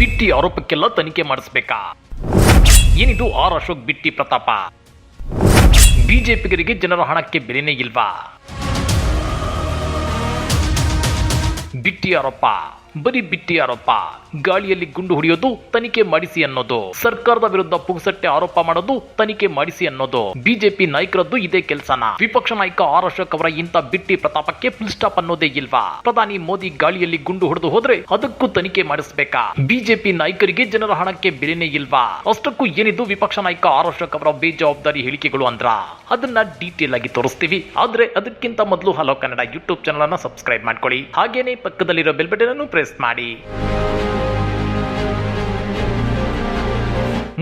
ಬಿಟ್ಟಿ ಆರೋಪಕ್ಕೆಲ್ಲ ತನಿಖೆ ಮಾಡಿಸ್ಬೇಕಾ? ಏನಿದು ಆರ್ ಅಶೋಕ್ ಬಿಟ್ಟಿ ಪ್ರತಾಪ? ಬಿಜೆಪಿಗರಿಗೆ ಜನರ ಹಣಕ್ಕೆ ಬೆಲೆನೇ ಇಲ್ವಾ? ಬಿಟ್ಟಿ ಆರೋಪ. ಬರೀ ಬಿಟ್ಟಿ ಆರೋಪ. ಗಾಳಿಯಲ್ಲಿ ಗುಂಡು ಹೊಡೆಯೋದು, ತನಿಖೆ ಮಾಡಿಸಿ ಅನ್ನೋದು. ಸರ್ಕಾರದ ವಿರುದ್ಧ ಪುಗ್ಸಟ್ಟೆ ಆರೋಪ ಮಾಡೋದು, ತನಿಖೆ ಮಾಡಿಸಿ ಅನ್ನೋದು. ಬಿಜೆಪಿ ನಾಯಕರದ್ದು ಇದೇ ಕೆಲಸನ. ವಿಪಕ್ಷ ನಾಯಕ ಆರ್ ಅಶೋಕ್ ಅವರ ಇಂಥ ಬಿಟ್ಟಿ ಪ್ರತಾಪಕ್ಕೆ ಫುಲ್ ಸ್ಟಾಪ್ ಅನ್ನೋದೇ ಇಲ್ವಾ? ಪ್ರಧಾನಿ ಮೋದಿ ಗಾಳಿಯಲ್ಲಿ ಗುಂಡು ಹೊಡೆದು ಹೋದ್ರೆ ಅದಕ್ಕೂ ತನಿಖೆ ಮಾಡಿಸ್ಬೇಕಾ? ಬಿಜೆಪಿ ನಾಯಕರಿಗೆ ಜನರ ಹಣಕ್ಕೆ ಬೆಲೆನೇ ಇಲ್ವಾ? ಅಷ್ಟಕ್ಕೂ ಏನಿದು ವಿಪಕ್ಷ ನಾಯಕ ಆರ್ ಅಶೋಕ್ ಅವರ ಬೇಜವಾಬ್ದಾರಿ ಹೇಳಿಕೆಗಳು ಅಂದ್ರ? ಅದನ್ನ ಡೀಟೇಲ್ ಆಗಿ ತೋರಿಸ್ತೀವಿ. ಆದ್ರೆ ಅದಕ್ಕಿಂತ ಮೊದಲು ಹಲೋ ಕನ್ನಡ ಯೂಟ್ಯೂಬ್ ಚಾನಲ್ ಅನ್ನ ಸಬ್ಸ್ಕ್ರೈಬ್ ಮಾಡ್ಕೊಳ್ಳಿ. ಹಾಗೇನೆ ಪಕ್ಕದಲ್ಲಿರೋ ಬೆಲ್ ಬಟನ್ ಅನ್ನು ಪ್ರೆಸ್ ಮಾಡಿ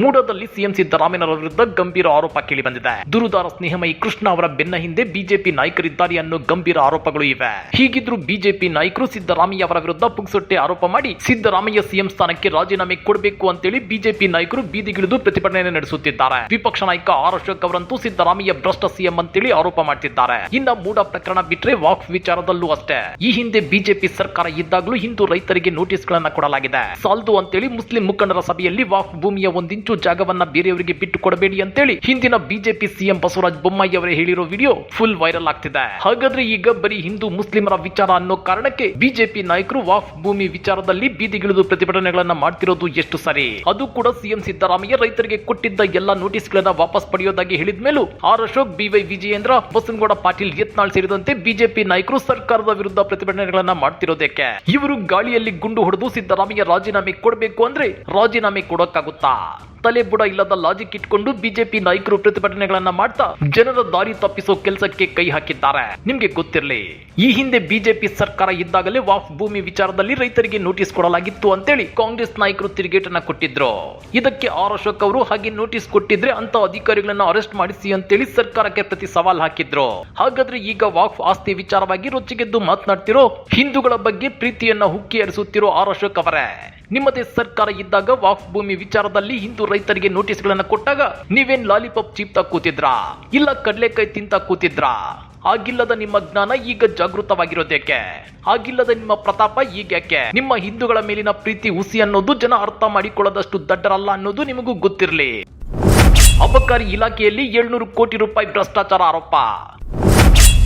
ಮೂಡದಲ್ಲಿ ಸಿಎಂ ಸಿದ್ದರಾಮಯ್ಯನವರ ವಿರುದ್ಧ ಗಂಭೀರ ಆರೋಪ ಕೇಳಿ ಬಂದಿದೆ. ದುರುದಾರ ಸ್ನೇಹಮಯಿ ಕೃಷ್ಣ ಅವರ ಬೆನ್ನ ಹಿಂದೆ ಬಿಜೆಪಿ ನಾಯಕರಿದ್ದಾರೆ ಅನ್ನೋ ಗಂಭೀರ ಆರೋಪಗಳು ಇವೆ. ಹೀಗಿದ್ರು ಬಿಜೆಪಿ ನಾಯಕರು ಸಿದ್ದರಾಮಯ್ಯ ಅವರ ವಿರುದ್ಧ ಪುಗ್ಸೊಟ್ಟೆ ಆರೋಪ ಮಾಡಿ ಸಿದ್ದರಾಮಯ್ಯ ಸಿಎಂ ಸ್ಥಾನಕ್ಕೆ ರಾಜೀನಾಮೆ ಕೊಡಬೇಕು ಅಂತೇಳಿ ಬಿಜೆಪಿ ನಾಯಕರು ಬೀದಿಗಿಳಿದು ಪ್ರತಿಭಟನೆ ನಡೆಸುತ್ತಿದ್ದಾರೆ. ವಿಪಕ್ಷ ನಾಯಕ ಆರ್ ಅಶೋಕ್ ಅವರಂತೂ ಸಿದ್ದರಾಮಯ್ಯ ಭ್ರಷ್ಟ ಸಿಎಂ ಅಂತೇಳಿ ಆರೋಪ ಮಾಡ್ತಿದ್ದಾರೆ. ಇನ್ನ ಮೂಡ ಪ್ರಕರಣ ಬಿಟ್ರೆ ವಾಕ್ ವಿಚಾರದಲ್ಲೂ ಅಷ್ಟೇ. ಈ ಹಿಂದೆ ಬಿಜೆಪಿ ಸರ್ಕಾರ ಇದ್ದಾಗಲೂ ಹಿಂದೂ ರೈತರಿಗೆ ನೋಟಿಸ್ ಗಳನ್ನ ಕೊಡಲಾಗಿದೆ. ಸಾಲ್ದು ಅಂತೇಳಿ ಮುಸ್ಲಿಂ ಮುಖಂಡರ ಸಭೆಯಲ್ಲಿ ವಾಕ್ ಭೂಮಿಯ ಒಂದಿಂಚು ಜಾಗವನ್ನ ಬೇರೆಯವರಿಗೆ ಬಿಟ್ಟು ಕೊಡಬೇಡಿ ಅಂತೇಳಿ ಹಿಂದಿನ ಬಿಜೆಪಿ ಸಿಎಂ ಬಸವರಾಜ ಬೊಮ್ಮಾಯಿ ಅವರೇ ಹೇಳಿರೋ ವಿಡಿಯೋ ಫುಲ್ ವೈರಲ್ ಆಗ್ತಿದೆ. ಹಾಗಾದ್ರೆ ಈಗ ಬರೀ ಹಿಂದೂ ಮುಸ್ಲಿಮರ ವಿಚಾರ ಅನ್ನೋ ಕಾರಣಕ್ಕೆ ಬಿಜೆಪಿ ನಾಯಕರು ವಾಫ್ ಭೂಮಿ ವಿಚಾರದಲ್ಲಿ ಬೀದಿಗಿಳಿದು ಪ್ರತಿಭಟನೆಗಳನ್ನ ಮಾಡ್ತಿರೋದು ಎಷ್ಟು ಸರಿ? ಅದು ಕೂಡ ಸಿಎಂ ಸಿದ್ದರಾಮಯ್ಯ ರೈತರಿಗೆ ಕೊಟ್ಟಿದ್ದ ಎಲ್ಲಾ ನೋಟಿಸ್ ಗಳನ್ನ ವಾಪಸ್ ಪಡೆಯೋದಾಗಿ ಹೇಳಿದ ಮೇಲೂ ಆರ್ ಅಶೋಕ್ ಬಿವೈ ವಿಜಯೇಂದ್ರ, ಬಸನಗೌಡ ಪಾಟೀಲ್, ಯತ್ನಾಳ್ ಸೇರಿದಂತೆ ಬಿಜೆಪಿ ನಾಯಕರು ಸರ್ಕಾರದ ವಿರುದ್ಧ ಪ್ರತಿಭಟನೆಗಳನ್ನ ಮಾಡ್ತಿರೋದಕ್ಕೆ. ಇವರು ಗಾಳಿಯಲ್ಲಿ ಗುಂಡು ಹೊಡೆದು ಸಿದ್ದರಾಮಯ್ಯ ರಾಜೀನಾಮೆ ಕೊಡಬೇಕು ಅಂದ್ರೆ ರಾಜೀನಾಮೆ ಕೊಡೋಕ್ಕಾಗುತ್ತಾ? ತಲೆ ಬುಡ ಇಲ್ಲದ ಲಾಜಿಕ್ ಇಟ್ಕೊಂಡು ಬಿಜೆಪಿ ನಾಯಕರು ಪ್ರತಿಭಟನೆಗಳನ್ನ ಮಾಡ್ತಾ ಜನರ ದಾರಿ ತಪ್ಪಿಸೋ ಕೆಲಸಕ್ಕೆ ಕೈ ಹಾಕಿದ್ದಾರೆ. ನಿಮ್ಗೆ ಗೊತ್ತಿರಲಿ, ಈ ಹಿಂದೆ ಬಿಜೆಪಿ ಸರ್ಕಾರ ಇದ್ದಾಗಲೇ ವಾಫ್ ಭೂಮಿ ವಿಚಾರದಲ್ಲಿ ರೈತರಿಗೆ ನೋಟಿಸ್ ಕೊಡಲಾಗಿತ್ತು ಅಂತೇಳಿ ಕಾಂಗ್ರೆಸ್ ನಾಯಕರು ತಿರುಗೇಟನ್ನ ಕೊಟ್ಟಿದ್ರು. ಇದಕ್ಕೆ ಆರ್ ಅಶೋಕ್ ಅವರು ಹಾಗೆ ನೋಟಿಸ್ ಕೊಟ್ಟಿದ್ರೆ ಅಂತ ಅಧಿಕಾರಿಗಳನ್ನ ಅರೆಸ್ಟ್ ಮಾಡಿಸಿ ಅಂತೇಳಿ ಸರ್ಕಾರಕ್ಕೆ ಪ್ರತಿ ಸವಾಲ್ ಹಾಕಿದ್ರು. ಹಾಗಾದ್ರೆ ಈಗ ವಾಫ್ ಆಸ್ತಿ ವಿಚಾರವಾಗಿ ರೊಚ್ಚಿಗೆದ್ದು ಮಾತನಾಡ್ತಿರೋ ಹಿಂದೂಗಳ ಬಗ್ಗೆ ಪ್ರೀತಿಯನ್ನ ಹುಕ್ಕಿ ಹರಿಸುತ್ತಿರೋ ಆರ್ ಅಶೋಕ್ ಅವರೇ. ನಿಮ್ಮದೇ ಸರ್ಕಾರ ಇದ್ದಾಗ ವಾಫ್ ಭೂಮಿ ವಿಚಾರದಲ್ಲಿ ಹಿಂದೂ ರೈತರಿಗೆ ನೋಟಿಸ್ಗಳನ್ನು ಕೊಟ್ಟಾಗ ನೀವೇನ್ ಲಾಲಿಪಾಪ್ ಚೀಪ್ತಾ ಕೂತಿದ್ರಾ? ಇಲ್ಲ ಕಡಲೆಕಾಯಿ ತಿಂತ ಕೂತಿದ್ರಾ? ಆಗಿಲ್ಲದ ನಿಮ್ಮ ಜ್ಞಾನ ಈಗ ಜಾಗೃತವಾಗಿರೋದೇಕೆ ಆಗಿಲ್ಲದ ನಿಮ್ಮ ಪ್ರತಾಪ ಈಗ್ಯಾಕೆ? ನಿಮ್ಮ ಹಿಂದೂಗಳ ಮೇಲಿನ ಪ್ರೀತಿ, ಹುಸಿ ಅನ್ನೋದು ಜನ ಅರ್ಥ ಮಾಡಿಕೊಳ್ಳದಷ್ಟು ದಡ್ಡರಲ್ಲ ಅನ್ನೋದು ನಿಮಗೂ ಗೊತ್ತಿರಲಿ. ಅಬಕಾರಿ ಇಲಾಖೆಯಲ್ಲಿ ಏಳ್ನೂರು ಕೋಟಿ ರೂಪಾಯಿ ಭ್ರಷ್ಟಾಚಾರ ಆರೋಪ.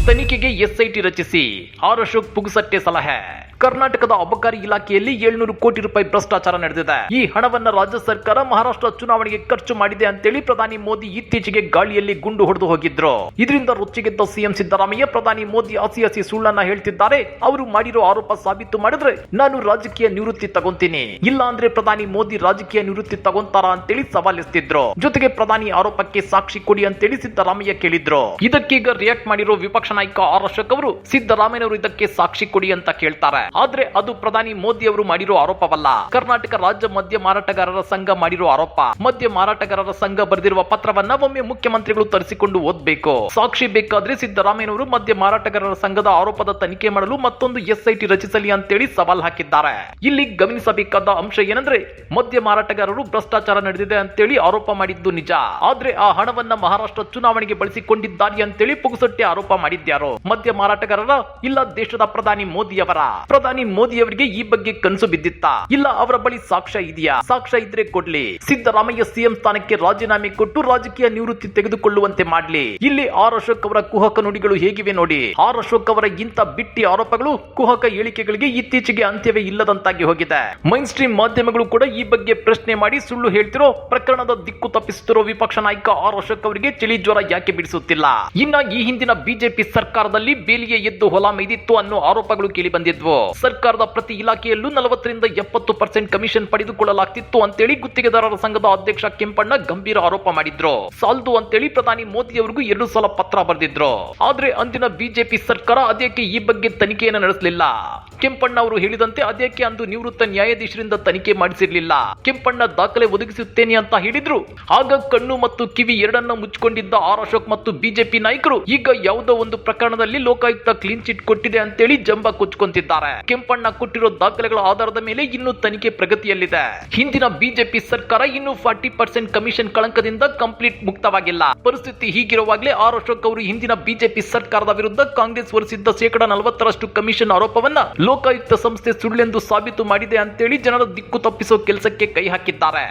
ತನಿಖೆಗೆ ಎಸ್ಐಟಿ ರಚಿಸಿ. ಆರ್ ಅಶೋಕ್ ಪುಗುಸಟ್ಟೆ ಸಲಹೆ. ಕರ್ನಾಟಕದ ಅಬಕಾರಿ ಇಲಾಖೆಯಲ್ಲಿ ಏಳ್ನೂರು ಕೋಟಿ ರೂಪಾಯಿ ಭ್ರಷ್ಟಾಚಾರ ನಡೆದಿದೆ. ಈ ಹಣವನ್ನ ರಾಜ್ಯ ಸರ್ಕಾರ ಮಹಾರಾಷ್ಟ್ರ ಚುನಾವಣೆಗೆ ಖರ್ಚು ಮಾಡಿದೆ ಅಂತೇಳಿ ಪ್ರಧಾನಿ ಮೋದಿ ಇತ್ತೀಚೆಗೆ ಗಾಳಿಯಲ್ಲಿ ಗುಂಡು ಹೊಡೆದು ಹೋಗಿದ್ರು. ಇದರಿಂದ ರೊಚ್ಚಿಗೆದ್ದ ಸಿಎಂ ಸಿದ್ದರಾಮಯ್ಯ ಪ್ರಧಾನಿ ಮೋದಿ ಹಸಿ ಹಸಿ ಸುಳ್ಳನ್ನ ಹೇಳ್ತಿದ್ದಾರೆ. ಅವರು ಮಾಡಿರೋ ಆರೋಪ ಸಾಬೀತು ಮಾಡಿದ್ರೆ ನಾನು ರಾಜಕೀಯ ನಿವೃತ್ತಿ ತಗೊಂತೀನಿ. ಇಲ್ಲ ಅಂದ್ರೆ ಪ್ರಧಾನಿ ಮೋದಿ ರಾಜಕೀಯ ನಿವೃತ್ತಿ ತಗೊಂತಾರ ಅಂತೇಳಿ ಸವಾಲಿಸ್ತಿದ್ರು ಜೊತೆಗೆ ಪ್ರಧಾನಿ ಆರೋಪಕ್ಕೆ ಸಾಕ್ಷಿ ಕೊಡಿ ಅಂತೇಳಿ ಸಿದ್ದರಾಮಯ್ಯ ಕೇಳಿದ್ರು. ಇದಕ್ಕೀಗ ರಿಯಾಕ್ಟ್ ಮಾಡಿರೋ ವಿಪಕ್ಷ ನಾಯಕ ಆರ್ ಅಶೋಕ್ ಅವರು ಸಿದ್ದರಾಮಯ್ಯವರು ಇದಕ್ಕೆ ಸಾಕ್ಷಿ ಕೊಡಿ ಅಂತ ಕೇಳ್ತಾರೆ. ಆದ್ರೆ ಅದು ಪ್ರಧಾನಿ ಮೋದಿ ಅವರು ಮಾಡಿರೋ ಆರೋಪವಲ್ಲ. ಕರ್ನಾಟಕ ರಾಜ್ಯ ಮದ್ಯ ಮಾರಾಟಗಾರರ ಸಂಘ ಮಾಡಿರೋ ಆರೋಪ. ಮದ್ಯ ಮಾರಾಟಗಾರರ ಸಂಘ ಬರೆದಿರುವ ಪತ್ರವನ್ನ ಒಮ್ಮೆ ಮುಖ್ಯಮಂತ್ರಿಗಳು ತರಿಸಿಕೊಂಡು ಓದ್ಬೇಕು. ಸಾಕ್ಷಿ ಬೇಕಾದ್ರೆ ಸಿದ್ದರಾಮಯ್ಯನವರು ಮದ್ಯ ಮಾರಾಟಗಾರರ ಸಂಘದ ಆರೋಪದ ತನಿಖೆ ಮಾಡಲು ಮತ್ತೊಂದು ಎಸ್ಐಟಿ ರಚಿಸಲಿ ಅಂತೇಳಿ ಸವಾಲ್ ಹಾಕಿದ್ದಾರೆ. ಇಲ್ಲಿ ಗಮನಿಸಬೇಕಾದ ಅಂಶ ಏನಂದ್ರೆ ಮದ್ಯ ಮಾರಾಟಗಾರರು ಭ್ರಷ್ಟಾಚಾರ ನಡೆದಿದೆ ಅಂತೇಳಿ ಆರೋಪ ಮಾಡಿದ್ದು ನಿಜ. ಆದ್ರೆ ಆ ಹಣವನ್ನ ಮಹಾರಾಷ್ಟ್ರ ಚುನಾವಣೆಗೆ ಬಳಸಿಕೊಂಡಿದ್ದಾರೆ ಅಂತೇಳಿ ಪುಗುಸಟ್ಟೆ ಆರೋಪ ಮಾಡಿದ್ಯಾರು? ಮದ್ಯ ಮಾರಾಟಗಾರರ ಇಲ್ಲ ದೇಶದ ಪ್ರಧಾನಿ ಮೋದಿಯವರ? ಪ್ರಧಾನಿ ಮೋದಿಯವರಿಗೆ ಈ ಬಗ್ಗೆ ಕನಸು ಬಿದ್ದಿತ್ತ? ಇಲ್ಲ, ಅವರ ಬಳಿ ಸಾಕ್ಷ್ಯ ಇದೆಯಾ? ಸಾಕ್ಷ್ಯ ಇದ್ರೆ ಕೊಡ್ಲಿ. ಸಿದ್ದರಾಮಯ್ಯ ಸಿಎಂ ಸ್ಥಾನಕ್ಕೆ ರಾಜೀನಾಮೆ ಕೊಟ್ಟು ರಾಜಕೀಯ ನಿವೃತ್ತಿ ತೆಗೆದುಕೊಳ್ಳುವಂತೆ ಮಾಡ್ಲಿ. ಇಲ್ಲಿ ಆರ್ ಅಶೋಕ್ ಅವರ ಕುಹಕ ನುಡಿಗಳು ಹೇಗಿವೆ ನೋಡಿ? ಆರ್ ಅಶೋಕ್ ಅವರ ಇಂತ ಬಿಟ್ಟಿ ಆರೋಪಗಳು ಕುಹಕ ಹೇಳಿಕೆಗಳಿಗೆ ಇತ್ತೀಚೆಗೆ ಅಂತ್ಯವೇ ಇಲ್ಲದಂತಾಗಿ ಹೋಗಿದೆ. ಮೈನ್ ಸ್ಟ್ರೀಮ್ ಮಾಧ್ಯಮಗಳು ಕೂಡ ಈ ಬಗ್ಗೆ ಪ್ರಶ್ನೆ ಮಾಡಿ ಸುಳ್ಳು ಹೇಳ್ತಿರೋ ಪ್ರಕರಣದ ದಿಕ್ಕು ತಪ್ಪಿಸುತ್ತಿರೋ ವಿಪಕ್ಷ ನಾಯಕ ಆರ್ ಅಶೋಕ್ ಅವರಿಗೆ ಚಳಿ ಜ್ವರ ಯಾಕೆ ಬಿಡಿಸುತ್ತಿಲ್ಲ? ಇನ್ನ ಈ ಹಿಂದಿನ ಬಿಜೆಪಿ ಸರ್ಕಾರದಲ್ಲಿ ಬೇಲಿಗೆ ಎದ್ದು ಹೊಲ ಮೈದಿತ್ತು ಅನ್ನೋ ಆರೋಪಗಳು ಕೇಳಿ ಬಂದಿದ್ವು. ಸರ್ಕಾರದ ಪ್ರತಿ ಇಲಾಖೆಯಲ್ಲೂ ನಲವತ್ತರಿಂದ ಎಪ್ಪತ್ತು ಪರ್ಸೆಂಟ್ ಕಮಿಷನ್ ಪಡೆದುಕೊಳ್ಳಲಾಗ್ತಿತ್ತು ಅಂತೇಳಿ ಗುತ್ತಿಗೆದಾರರ ಸಂಘದ ಅಧ್ಯಕ್ಷ ಕೆಂಪಣ್ಣ ಗಂಭೀರ ಆರೋಪ ಮಾಡಿದ್ರು. ಸಾಲ್ದು ಅಂತೇಳಿ ಪ್ರಧಾನಿ ಮೋದಿ ಅವರಿಗೂ ಎರಡು ಸಲ ಪತ್ರ ಬರೆದಿದ್ರು. ಆದ್ರೆ ಅಂದಿನ ಬಿಜೆಪಿ ಸರ್ಕಾರ ಅದಕ್ಕೆ ಈ ಬಗ್ಗೆ ತನಿಖೆಯನ್ನು ನಡೆಸಲಿಲ್ಲ? ಕೆಂಪಣ್ಣ ಅವರು ಹೇಳಿದಂತೆ ಅದಕ್ಕೆ ಅಂದು ನಿವೃತ್ತ ನ್ಯಾಯಾಧೀಶರಿಂದ ತನಿಖೆ ಮಾಡಿಸಿರ್ಲಿಲ್ಲ? ಕೆಂಪಣ್ಣ ದಾಖಲೆ ಒದಗಿಸುತ್ತೇನೆ ಅಂತ ಹೇಳಿದ್ರು. ಆಗ ಕಣ್ಣು ಮತ್ತು ಕಿವಿ ಎರಡನ್ನ ಮುಚ್ಚಿಕೊಂಡಿದ್ದ ಆರ್ ಅಶೋಕ್ ಮತ್ತು ಬಿಜೆಪಿ ನಾಯಕರು ಈಗ ಯಾವುದೋ ಒಂದು ಪ್ರಕರಣದಲ್ಲಿ ಲೋಕಾಯುಕ್ತ ಕ್ಲೀನ್ ಚಿಟ್ ಕೊಟ್ಟಿದೆ ಅಂತೇಳಿ ಜಂಬ ಕೊಚ್ಕೊಂತಿದ್ದಾರೆ ಕೆಂಪಣ್ಣ ಕೊಟ್ಟಿರೋ ದಾಖಲೆಗಳ ಆಧಾರದ ಮೇಲೆ ಇನ್ನೂ ತನಿಖೆ ಪ್ರಗತಿಯಲ್ಲಿದೆ. ಹಿಂದಿನ ಬಿಜೆಪಿ ಸರ್ಕಾರ ಇನ್ನೂ ಫಾರ್ಟಿ ಪರ್ಸೆಂಟ್ ಕಮಿಷನ್ ಕಳಂಕದಿಂದ ಕಂಪ್ಲೀಟ್ ಮುಕ್ತವಾಗಿಲ್ಲ. ಪರಿಸ್ಥಿತಿ ಹೀಗಿರುವಾಗಲೇ ಆರ್ ಅಶೋಕ್ ಅವರು ಹಿಂದಿನ ಬಿಜೆಪಿ ಸರ್ಕಾರದ ವಿರುದ್ಧ ಕಾಂಗ್ರೆಸ್ ಹೊರಿಸಿದ್ದ ಶೇಕಡ ನಲವತ್ತರಷ್ಟು ಕಮಿಷನ್ ಆರೋಪವನ್ನ ಲೋಕಾಯುಕ್ತ ಸಂಸ್ಥೆ ಸುಳ್ಳೆಂದು ಸಾಬೀತು ಮಾಡಿದೆ ಅಂತೇಳಿ ಜನರ ದಿಕ್ಕು ತಪ್ಪಿಸೋ ಕೆಲಸಕ್ಕೆ ಕೈ ಹಾಕಿದ್ದಾರೆ.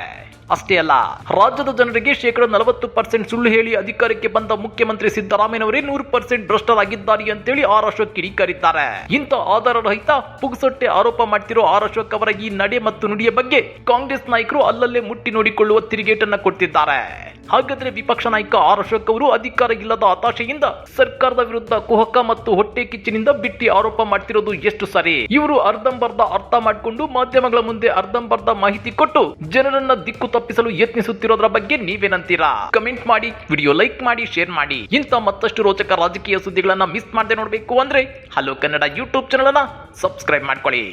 ಅಷ್ಟೇ ಅಲ್ಲ, ರಾಜ್ಯದ ಜನರಿಗೆ ಶೇಕಡ ನಲವತ್ತು ಪರ್ಸೆಂಟ್ ಸುಳ್ಳು ಹೇಳಿ ಅಧಿಕಾರಕ್ಕೆ ಬಂದ ಮುಖ್ಯಮಂತ್ರಿ ಸಿದ್ದರಾಮಯ್ಯನವರೇ ನೂರು ಪರ್ಸೆಂಟ್ ಭ್ರಷ್ಟರಾಗಿದ್ದಾರೆ ಅಂತೇಳಿ ಆರ್ ಅಶೋಕ್ ಕಿಡಿಕಾರಿದ್ದಾರೆ. ಇಂಥ ಆಧಾರ ರಹಿತ ಪುಗ್ಸೊಟ್ಟೆ ಆರೋಪ ಮಾಡ್ತಿರೋ ಆರ್ ಅಶೋಕ್ ಅವರ ಈ ನಡೆ ಮತ್ತು ನುಡಿಯ ಬಗ್ಗೆ ಕಾಂಗ್ರೆಸ್ ನಾಯಕರು ಅಲ್ಲಲ್ಲೇ ಮುಟ್ಟಿ ನೋಡಿಕೊಳ್ಳುವ ತಿರುಗೇಟನ್ನ ಕೊಡ್ತಿದ್ದಾರೆ ಹಾಗಾದ್ರೆ ವಿಪಕ್ಷ ನಾಯಕ ಆರ್ ಅಶೋಕ್ ಅವರು ಅಧಿಕಾರ ಇಲ್ಲದ ಹತಾಶೆಯಿಂದ ಸರ್ಕಾರದ ವಿರುದ್ಧ ಕುಹಕ ಮತ್ತು ಹೊಟ್ಟೆ ಕಿಚ್ಚಿನಿಂದ ಬಿಟ್ಟಿ ಆರೋಪ ಮಾಡ್ತಿರೋದು ಎಷ್ಟು ಸರಿ? ಇವರು ಅರ್ಧಂಬರ್ಧ ಅರ್ಥ ಮಾಡಿಕೊಂಡು ಮಾಧ್ಯಮಗಳ ಮುಂದೆ ಅರ್ಧಂಬರ್ಧ ಮಾಹಿತಿ ಕೊಟ್ಟು ಜನರನ್ನ ದಿಕ್ಕು ತಪ್ಪಿಸಲು ಯತ್ನಿಸುತ್ತಿರೋದ್ರ ಬಗ್ಗೆ ನೀವೇನಂತೀರಾ? ಕಮೆಂಟ್ ಮಾಡಿ, ವಿಡಿಯೋ ಲೈಕ್ ಮಾಡಿ, ಶೇರ್ ಮಾಡಿ. ಇಂಥ ಮತ್ತಷ್ಟು ರೋಚಕ ರಾಜಕೀಯ ಸುದ್ದಿಗಳನ್ನ ಮಿಸ್ ಮಾಡದೆ ನೋಡಬೇಕು ಅಂದ್ರೆ ಹಲೋ ಕನ್ನಡ ಯೂಟ್ಯೂಬ್ ಚಾನಲ್ ಅನ್ನ ಸಬ್ಸ್ಕ್ರೈಬ್ ಮಾಡ್ಕೊಳ್ಳಿ.